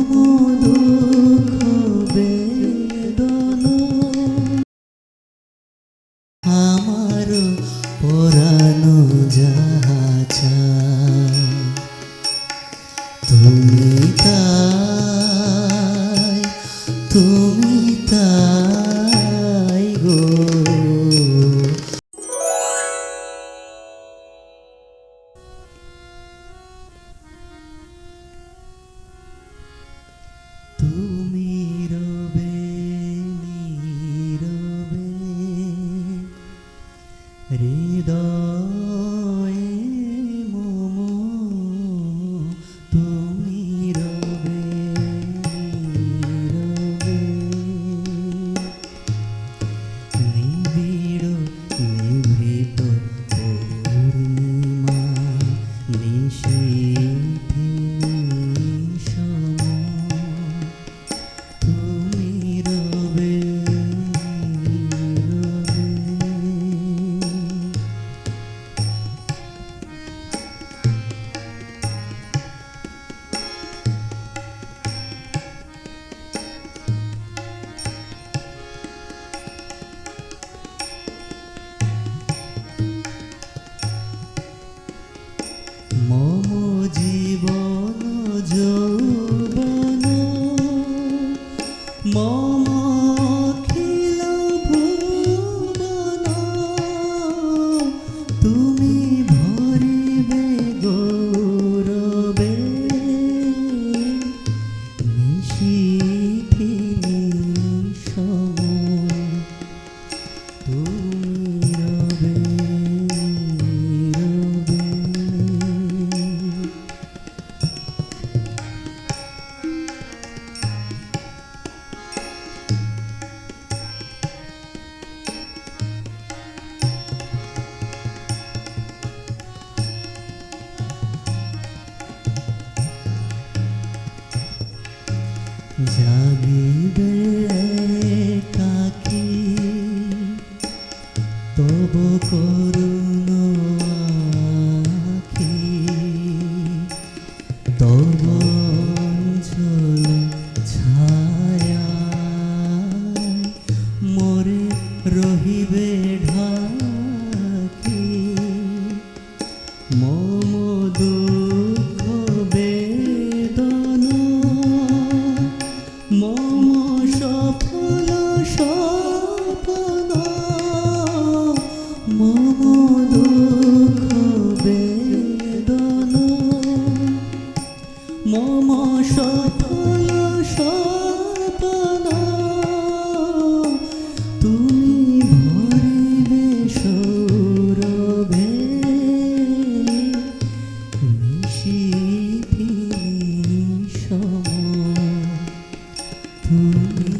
mundo. তব করুণ Ooh. তুমি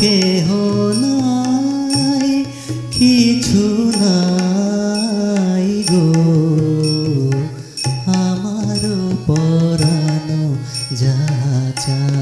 কেহ নাই কিছু নাই গো। আমার পরানো যা চায়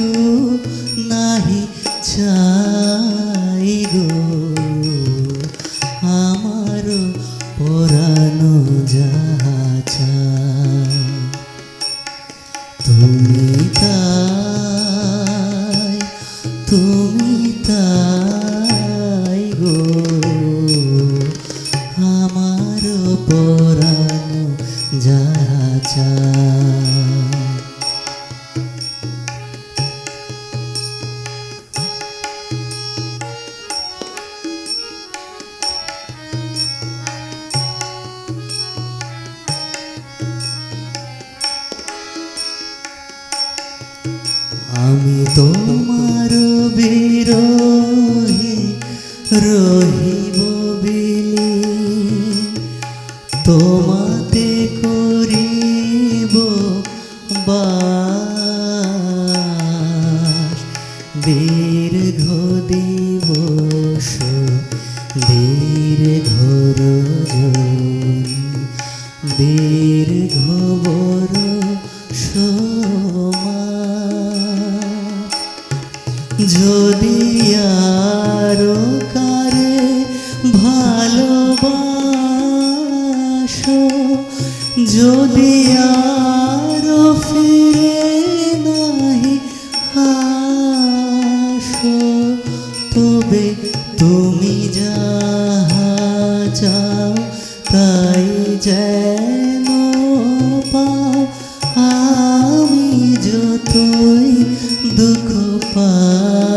কিছু নাহি চাই। আমি তোমার বিরোহী রহিব বিলি। তোমাতে করিব বাস। যদি আরও কারে ভালোবাসো, যদি আরও ফিরে নাহি আসো তবে তুমি যাহা যাও তাই যেন পাও। আমি যতই দুঃখ 花